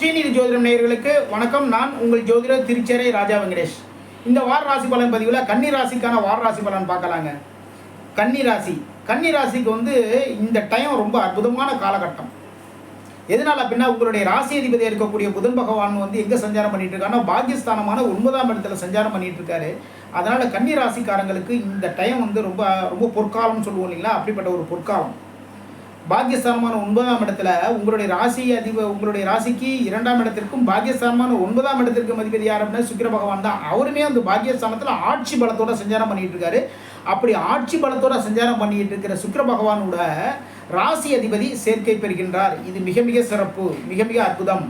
ஸ்ரீநிதி ஜோதிடம் நேயர்களுக்கு வணக்கம். நான் உங்கள் ஜோதிடர் திருச்சேரை ராஜா வெங்கடேஷ். இந்த வார ராசி பலன் பதிவில் கன்னி ராசிக்கான வார ராசி பலன் பார்க்கலாங்க. கன்னி ராசி. கன்னி ராசிக்கு வந்து இந்த டைம் ரொம்ப அற்புதமான காலகட்டம். எதனால் அப்படின்னா உங்களுடைய ராசி அதிபதி இருக்கக்கூடிய புதன் பகவான் வந்து எங்கே சஞ்சாரம் பண்ணிட்டு இருக்காருன்னா பாகிஸ்தானமான ஒன்பதாம் இடத்துல சஞ்சாரம் பண்ணிட்டு இருக்காரு. அதனால கன்னி ராசிக்காரங்களுக்கு இந்த டைம் வந்து ரொம்ப ரொம்ப பொற்காலம்னு சொல்லுவோம் இல்லைங்களா? அப்படிப்பட்ட ஒரு பொற்காலம். பாக்கியஸ்தானமான ஒன்பதாம் இடத்துல உங்களுடைய ராசி அதிப உங்களுடைய ராசிக்கு இரண்டாம் இடத்திற்கும் பாக்கியஸ்தானமான ஒன்பதாம் இடத்திற்கும் அதிபதி யார் அப்படின்னா சுக்கிர பகவான் தான். அவருமே அந்த பாக்கியஸ்தானத்தில் ஆட்சி பலத்தோட சஞ்சாரம் பண்ணிட்டு இருக்காரு அப்படி ஆட்சி பலத்தோட சஞ்சாரம் பண்ணிட்டு இருக்கிற சுக்கிர பகவானோட ராசி அதிபதி சேர்க்கை பெறுகின்றார். இது மிக மிக சிறப்பு மிக மிக அற்புதம்.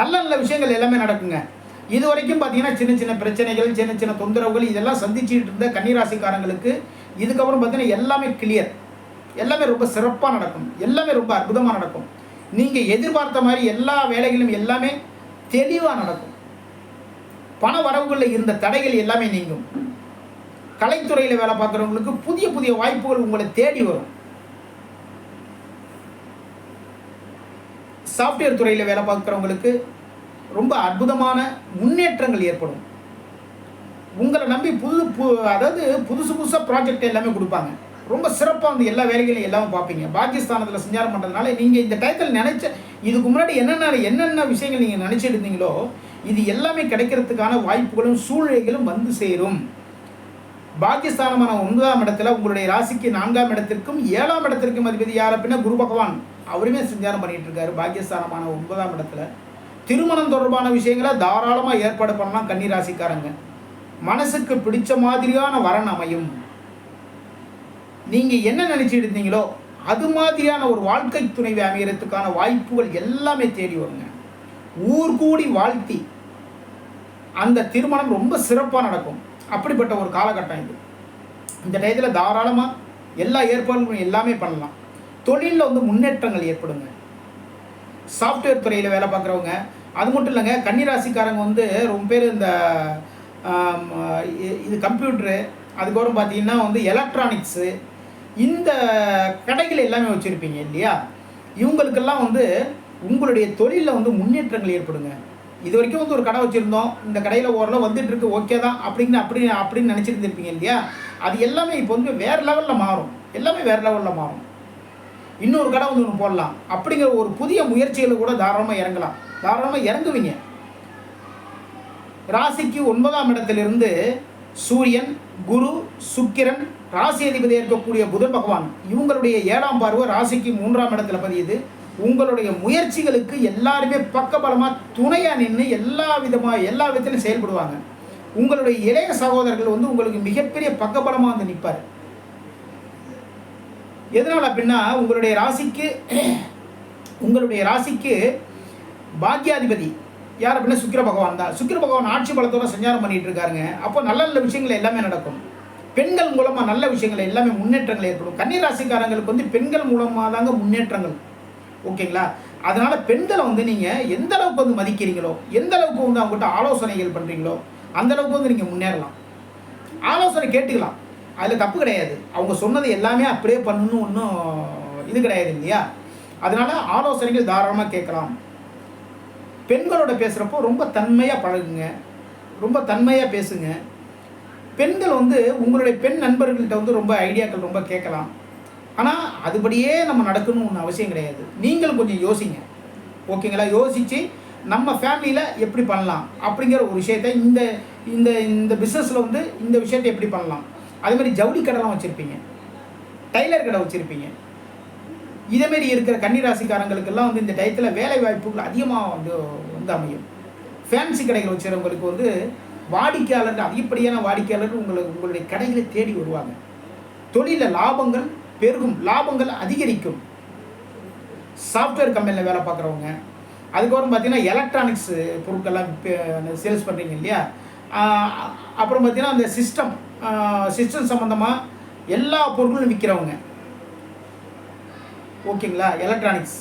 நல்ல நல்ல விஷயங்கள் எல்லாமே நடக்குங்க. இது வரைக்கும் பார்த்தீங்கன்னா சின்ன சின்ன பிரச்சனைகள் சின்ன சின்ன தொந்தரவுகள் இதெல்லாம் சந்திச்சுட்டு இருந்த கன்னிராசிக்காரங்களுக்கு இதுக்கப்புறம் பார்த்தீங்கன்னா எல்லாமே கிளியர் எல்லாமே ரொம்ப சிறப்பாக நடக்கும். எல்லாமே ரொம்ப அற்புதமாக நடக்கும். நீங்கள் எதிர்பார்த்த மாதிரி எல்லா வேலைகளும் எல்லாமே தெளிவாக நடக்கும். பண வரவுகளில் இருந்த தடைகள் எல்லாமே நீங்கும். கலைத்துறையில் வேலை பார்க்குறவங்களுக்கு புதிய புதிய வாய்ப்புகள் உங்களை தேடி வரும். சாஃப்ட்வேர் துறையில் வேலை பார்க்குறவங்களுக்கு ரொம்ப அற்புதமான முன்னேற்றங்கள் ஏற்படும். உங்களை நம்பி புது பு அதாவது புதுசு புதுசாக ப்ராஜெக்ட் எல்லாமே கொடுப்பாங்க. ரொம்ப சிறப்பாக வந்து எல்லா வேலைகளையும் எல்லாமே பார்ப்பீங்க. பாகிஸ்தானத்தில் சஞ்சாரம் பண்ணுறதுனால நீங்கள் இந்த டயத்தில் நினச்ச இதுக்கு முன்னாடி என்னென்ன என்னென்ன விஷயங்கள் நீங்கள் நினச்சிருந்தீங்களோ இது எல்லாமே கிடைக்கிறதுக்கான வாய்ப்புகளும் சூழ்நிலைகளும் வந்து சேரும். பாகிஸ்தானமான ஒன்பதாம் இடத்துல உங்களுடைய ராசிக்கு நான்காம் இடத்திற்கும் ஏழாம் இடத்திற்கும் அதிபதி யார் அப்படின்னா குரு பகவான். அவருமே சஞ்சாரம் பண்ணிட்டு இருக்காரு. பாக்கியஸ்தானமான ஒன்பதாம் இடத்துல. திருமணம் தொடர்பான விஷயங்களை தாராளமாக ஏற்பாடு பண்ணலாம் கன்னி ராசிக்காரங்க மனசுக்கு பிடிச்ச மாதிரியான வரன் அமையும். நீங்கள் என்ன நினச்சிட்டு இருந்தீங்களோ அது மாதிரியான ஒரு வாழ்க்கை துணைவை அமைகிறதுக்கான வாய்ப்புகள் எல்லாமே தேடி வருங்க. ஊர் கூடி வாழ்த்தி அந்த திருமணம் ரொம்ப சிறப்பாக நடக்கும். அப்படிப்பட்ட ஒரு காலகட்டம் இது. இந்த டயத்தில் தாராளமாக எல்லா ஏற்பாடுகளும் எல்லாமே பண்ணலாம். தொழிலில் வந்து முன்னேற்றங்கள் ஏற்படுங்க. சாஃப்ட்வேர் துறையில் வேலை பார்க்குறவங்க அது மட்டும் இல்லைங்க கன்னிராசிக்காரங்க வந்து ரொம்ப பேர் இந்த இது கம்ப்யூட்ரு அதுக்கப்புறம் பார்த்தீங்கன்னா வந்து எலக்ட்ரானிக்ஸு இந்த கடைகள் எல்லாமே வச்சுருப்பீங்க இல்லையா? இவங்களுக்கெல்லாம் வந்து உங்களுடைய தொழிலில் வந்து முன்னேற்றங்கள் ஏற்படுங்க. இது வரைக்கும் வந்து ஒரு கடை வச்சுருந்தோம். இந்த கடையில் ஓரளவு வந்துட்டு இருக்கு ஓகே தான் அப்படின்னு அப்படி அப்படின்னு நினச்சிருந்துருப்பீங்க இல்லையா? அது எல்லாமே இப்போ வந்து வேறு லெவலில் மாறும். எல்லாமே வேறு லெவலில் மாறும். இன்னொரு கடை வந்து ஒன்று போடலாம். அப்படிங்கிற ஒரு புதிய முயற்சிகளை கூட தாராளமாக இறங்கலாம். தாராளமாக இறங்குவீங்க. ராசிக்கு ஒன்பதாம் இடத்துலேருந்து சூரியன் குரு சுக்கிரன் ராசி அதிபதியாக இருக்கக்கூடிய புதன் பகவான் இவங்களுடைய ஏழாம் பார்வை ராசிக்கு மூன்றாம் இடத்துல பதியுது. உங்களுடைய முயற்சிகளுக்கு எல்லாருமே பக்கபலமாக துணையாக நின்று எல்லா விதமாக எல்லா விதத்திலும் செயல்படுவாங்க. உங்களுடைய இளைய சகோதரர்கள் வந்து உங்களுக்கு மிகப்பெரிய பக்கபலமாக வந்து நிற்பார் எதனால் அப்படின்னா உங்களுடைய ராசிக்கு உங்களுடைய ராசிக்கு பாக்யாதிபதி யார் அப்படின்னா சுக்கிர பகவான் தான். சுக்கிர பகவான் ஆட்சி பலத்தோட சஞ்சாரம் பண்ணிட்டு இருக்காருங்க. அப்போ நல்ல நல்ல விஷயங்கள் எல்லாமே நடக்கும். பெண்கள் மூலமாக நல்ல விஷயங்கள் எல்லாமே முன்னேற்றங்கள் ஏற்படும். கன்னிராசிக்காரங்களுக்கு வந்து பெண்கள் மூலமாக தாங்க முன்னேற்றங்கள். ஓகேங்களா? அதனால் பெண்களை வந்து நீங்கள் எந்த அளவுக்கு வந்து மதிக்கிறீங்களோ எந்த அளவுக்கு வந்து அவங்ககிட்ட ஆலோசனைகள் பண்ணுறீங்களோ அந்த அளவுக்கு வந்து நீங்கள் முன்னேறலாம். ஆலோசனை கேட்டுக்கலாம். அதில் தப்பு கிடையாது. அவங்க சொன்னது எல்லாமே அப்படியே பண்ணணும்னு ஒன்றும் இது கிடையாது இல்லையா? அதனால் ஆலோசனைகள் தாராளமாக கேட்கலாம். பெண்களோட பேசுகிறப்போ ரொம்ப தன்மையாக பழகுங்க. ரொம்ப தன்மையாக பேசுங்க. பெண்கள் வந்து உங்களுடைய பெண் நண்பர்கள்ட்ட வந்து ரொம்ப ஐடியாக்கள் ரொம்ப கேட்கலாம். ஆனால் அதுபடியே நம்ம நடக்கணும்னு ஒன்று அவசியம் கிடையாது. நீங்களும் கொஞ்சம் யோசிங்க. ஓகேங்களா? யோசித்து நம்ம ஃபேமிலியில் எப்படி பண்ணலாம்? அப்படிங்கிற ஒரு விஷயத்தை இந்த இந்த இந்த பிஸ்னஸில் வந்து இந்த விஷயத்தை எப்படி பண்ணலாம்? அதே மாதிரி ஜவுளி கடைலாம் வச்சுருப்பீங்க. டைலர் கடை வச்சுருப்பீங்க. இதேமாரி இருக்கிற கன்னிராசிக்காரங்களுக்கெல்லாம் வந்து இந்த டயத்தில் வேலை வாய்ப்புகள் அதிகமாக வந்து வந்து அமையும். ஃபேன்சி கடைகள் வச்சுருவங்களுக்கு வந்து வாடிக்கையாளர்கள் அதிகப்படியான வாடிக்கையாளர்கள் உங்களுக்கு உங்களுடைய கடைகளை தேடி வருவாங்க. தொழிலில் லாபங்கள் பெருகும் லாபங்கள் அதிகரிக்கும். சாஃப்ட்வேர் கம்பெனியில் வேலை பார்க்குறவங்க அதுக்கப்புறம் பார்த்தீங்கன்னா எலக்ட்ரானிக்ஸ் பொருட்கள்லாம் சேல்ஸ் பண்ணுறீங்க இல்லையா? அப்புறம் பார்த்தீங்கன்னா அந்த சிஸ்டம் சிஸ்டம் சம்மந்தமாக எல்லா பொருட்களும் விற்கிறவங்க ஓகேங்களா? எலக்ட்ரானிக்ஸ்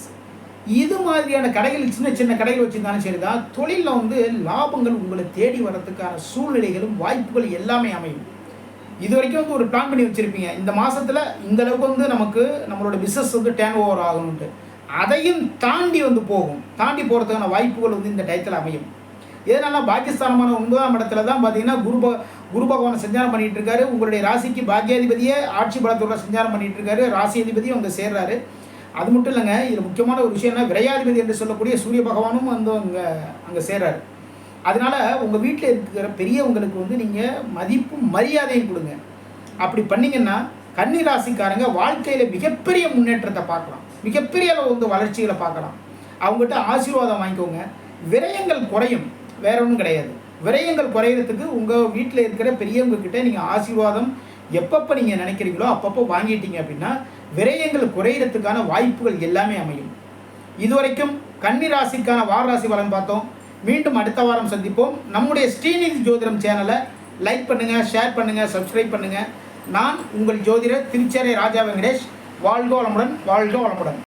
இது மாதிரியான கடைகள் சின்ன சின்ன கடைகள் வச்சுருந்தாலும் சரி தான் தொழிலில் வந்து லாபங்கள் உங்களை தேடி வர்றதுக்கான சூழ்நிலைகளும் வாய்ப்புகள் எல்லாமே அமையும். இது வரைக்கும் வந்து ஒரு பிளான் பண்ணி வச்சுருப்பீங்க. இந்த மாதத்தில் இந்த அளவுக்கு வந்து நமக்கு நம்மளோட பிஸ்னஸ் வந்து டேர்ன் ஓவர் ஆகணுன்ட்டு அதையும் தாண்டி வந்து போகும். தாண்டி போகிறதுக்கான வாய்ப்புகள் வந்து இந்த டயத்தில் அமையும். எதனால பாக்கியஸ்தானமான ஒன்பதாம் இடத்துல தான் பார்த்தீங்கன்னா குரு குரு பகவானை சஞ்சாரம் பண்ணிகிட்டு இருக்காரு. உங்களுடைய ராசிக்கு பாக்கியாதிபதியே ஆட்சி பலத்தோட சஞ்சாரம் பண்ணிகிட்டு இருக்காரு. ராசி அதிபதியும் அங்கே சேர்றாரு. அது மட்டும் இல்லைங்க இதில் முக்கியமான ஒரு விஷயம்னா விரையாதிபதி என்று சொல்லக்கூடிய சூரிய பகவானும் வந்து அங்கே அங்கே சேர்றாரு. அதனால் உங்கள் வீட்டில் இருக்கிற பெரியவங்களுக்கு வந்து நீங்கள் மதிப்பும் மரியாதையும் கொடுங்க. அப்படி பண்ணீங்கன்னா கன்னி ராசிக்காரங்க வாழ்க்கையில் மிகப்பெரிய முன்னேற்றத்தை பார்க்கலாம். மிகப்பெரிய அளவு வந்து வளர்ச்சிகளை பார்க்கலாம். அவங்ககிட்ட ஆசீர்வாதம் வாங்கிக்கோங்க. விரயங்கள் குறையும் வேற ஒன்றும் கிடையாது. விரயங்கள் குறையிறதுக்கு உங்கள் வீட்டில் இருக்கிற பெரியவங்க கிட்ட நீங்கள் ஆசீர்வாதம் எப்பப்போ நீங்கள் நினைக்கிறீங்களோ அப்பப்போ வாங்கிட்டீங்க அப்படின்னா விரயங்கள் குறையிறதுக்கான வாய்ப்புகள் எல்லாமே அமையும். இதுவரைக்கும் கன்னி ராசிக்கான வார ராசி பலன் பார்த்தோம். மீண்டும் அடுத்த வாரம் சந்திப்போம். நம்முடைய ஸ்ரீநிதி ஜோதிடம் சேனலை லைக் பண்ணுங்கள் ஷேர் பண்ணுங்கள் சப்ஸ்கிரைப் பண்ணுங்கள் நான் உங்கள் ஜோதிடர் திருச்சேரை ராஜா வெங்கடேஷ். வாழ்க வளமுடன் வாழ்க வளமுடன்.